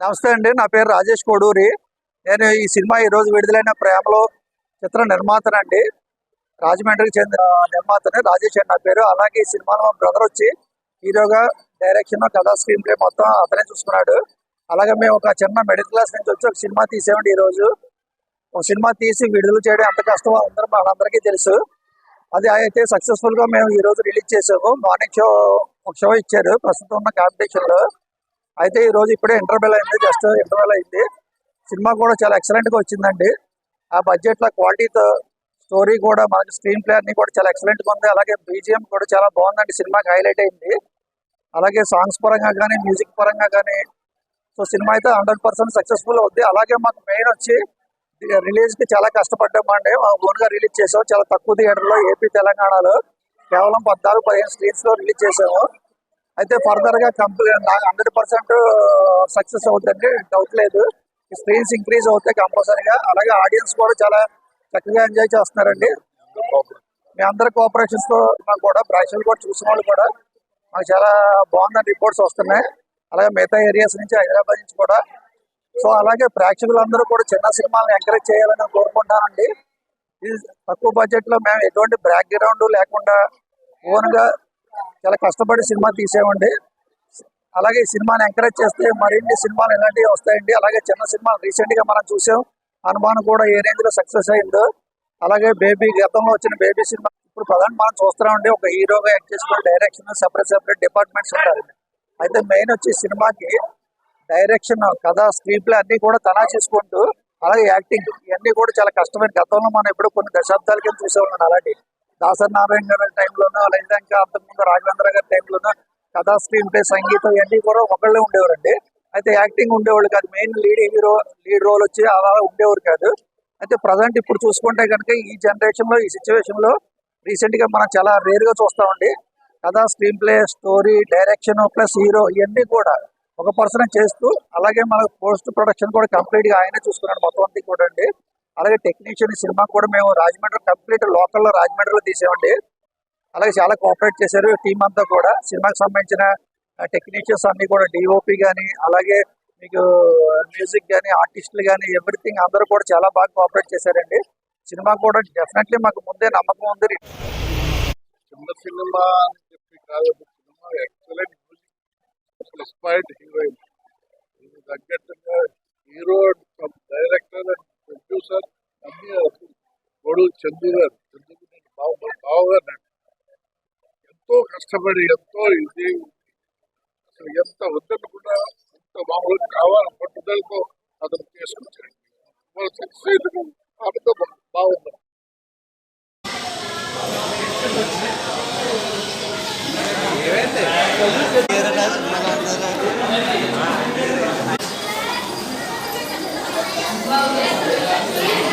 నమస్తే అండి నా పేరు రాజేష్ కోడూరి. నేను ఈ సినిమా ఈ రోజు విడుదలైన ప్రేమలో చిత్ర నిర్మాతనండి. రాజమండ్రికి చెందిన నిర్మాతనే రాజేష్ అని నా పేరు. అలాగే ఈ సినిమాలో మా బ్రదర్ వచ్చి హీరోగా డైరెక్షన్ కథా స్క్రీన్ ప్లే మొత్తం అతనే చూసుకున్నాడు. అలాగే మేము ఒక చిన్న మిడిల్ క్లాస్ నుంచి వచ్చి ఒక సినిమా తీసామండి ఈ రోజు. ఒక సినిమా తీసి విడుదల చేయడం ఎంత కష్టమో అందరూ మనందరికీ తెలుసు. అది అయితే సక్సెస్ఫుల్గా మేము ఈ రోజు రిలీజ్ చేసాము. మార్నింగ్ షో ఒక షో ఇచ్చారు. ప్రస్తుతం ఉన్న కాంపిటీషన్లో అయితే ఈ రోజు ఇప్పుడే ఇంటర్వెల్ అయింది జస్ట్ ఇంటర్వెల్ అయింది. సినిమా కూడా చాలా ఎక్సలెంట్గా వచ్చిందండి. ఆ బడ్జెట్లో క్వాలిటీతో స్టోరీ కూడా మనకి స్క్రీన్ ప్లే అన్ని కూడా చాలా ఎక్సలెంట్గా ఉంది. అలాగే బీజిఎం కూడా చాలా బాగుందండి సినిమాకి హైలైట్ అయింది. అలాగే సాంగ్స్ పరంగా కానీ మ్యూజిక్ పరంగా కానీ సో సినిమా అయితే హండ్రెడ్ పర్సెంట్ సక్సెస్ఫుల్ అవుద్ది అలాగే మాకు మెయిన్ వచ్చి రిలీజ్కి చాలా కష్టపడ్డామండి ఓన్గా రిలీజ్ చేసాము చాలా తక్కువ థియేటర్లో ఏపీ తెలంగాణలో కేవలం పద్నాలుగు పదిహేను స్క్రీన్స్లో రిలీజ్ చేసాము. అయితే ఫర్దర్గా కంప్లీట్ హండ్రెడ్ పర్సెంట్ సక్సెస్ అవుతుంది డౌట్ లేదు. స్క్రీన్స్ ఇంక్రీజ్ అవుతాయి కంపల్సరీగా. అలాగే ఆడియన్స్ కూడా చాలా చక్కగా ఎంజాయ్ చేస్తున్నారండి. మీ అందరి కోఆపరేషన్స్తో మాకు కూడా ప్రేక్షకులు కూడా చూసిన వాళ్ళు కూడా మాకు చాలా బాగుందని రిపోర్ట్స్ వస్తున్నాయి. అలాగే మిగతా ఏరియాస్ నుంచి హైదరాబాద్ నుంచి కూడా. సో అలాగే ప్రేక్షకులందరూ కూడా చిన్న సినిమాలను ఎంకరేజ్ చేయాలని కోరుకుంటానండి ఇది తక్కువ బడ్జెట్లో మేము ఎటువంటి బ్యాక్గ్రౌండ్ లేకుండా ఓన్గా చాలా కష్టపడి సినిమా తీసేవండి. అలాగే ఈ సినిమాని ఎంకరేజ్ చేస్తే మరిన్ని సినిమాలు ఇలాంటివి వస్తాయండి. అలాగే చిన్న సినిమాలు రీసెంట్గా మనం చూసాం. హనుమాన్ కూడా ఏ రేంజ్లో సక్సెస్ అయిందో అలాగే బేబీ గతంలో వచ్చిన బేబీ సినిమా ఇప్పుడు ప్రధాన మనం చూస్తున్నామండి. ఒక హీరోగా యాక్ట్ చేసుకుని డైరెక్షన్ సెపరేట్ సెపరేట్ డిపార్ట్మెంట్స్ ఉంటారండి అయితే మెయిన్ వచ్చి సినిమాకి డైరెక్షన్ కథ స్క్రీన్ ప్లే అన్ని కూడా తనా చేసుకుంటూ అలాగే యాక్టింగ్ ఇవన్నీ కూడా చాలా కష్టమైన గతంలో మనం ఇప్పుడు కొన్ని దశాబ్దాల కింద చూసేవాళ్ళం అలాంటివి. దాసరి నారాయణ గారి టైంలోనూ లేదా ఇంకా అంతకుముందు రాఘవేంద్ర గారి టైంలోనూ కథా స్క్రీన్ ప్లే సంగీతం ఇవన్నీ కూడా ఒకళ్ళే ఉండేవారండి. అయితే యాక్టింగ్ ఉండేవాళ్ళు కాదు. Main lead hero lead role వచ్చి అలా ఉండేవారు కాదు. అయితే ప్రజెంట్ ఇప్పుడు చూసుకుంటే కనుక ఈ జనరేషన్లో ఈ సిచ్యువేషన్లో లో రీసెంట్గా మనం చాలా రేర్గా చూస్తామండి కథా screenplay story direction plus hero ఇవన్నీ కూడా ఒక పర్సన్ చేస్తూ అలాగే మన పోస్ట్ ప్రొడక్షన్ కూడా కంప్లీట్గా ఆయనే చూసుకున్నాడు. మొత్తం అంతా కూడా అలాగే టెక్నీషియన్ సినిమా కూడా మేము రాజమండ్రి కంప్లీట్ లోకల్లో రాజమండ్రిలో తీసామండి. అలాగే చాలా కోఆపరేట్ చేశారు టీం అంతా కూడా. సినిమాకి సంబంధించిన టెక్నీషియన్స్ అన్ని కూడా డిఓపి కానీ అలాగే మీకు మ్యూజిక్ కానీ ఆర్టిస్టులు కానీ ఎవ్రీథింగ్ అందరూ కూడా చాలా బాగా కోఆపరేట్ చేశారండి. సినిమా కూడా డెఫినెట్లీ మాకు ముందే నమ్మకం ఉంది. చిన్న సినిమా అని చెప్పి కాదు సినిమా ఎక్సలెంట్ మ్యూజిక్ ఇన్స్పైర్డ్ గారు. చందు గారు చందు బావగారు ఎంతో కష్టపడి ఎంతో ఇది అసలు ఎంత వద్దనుకున్నా ఎంత మామూలుగా కావాలి పట్టుదలతో అతను చేసుకొచ్చాడు వాళ్ళు సక్సెస్ ఆమెతో బాగుంది Wow,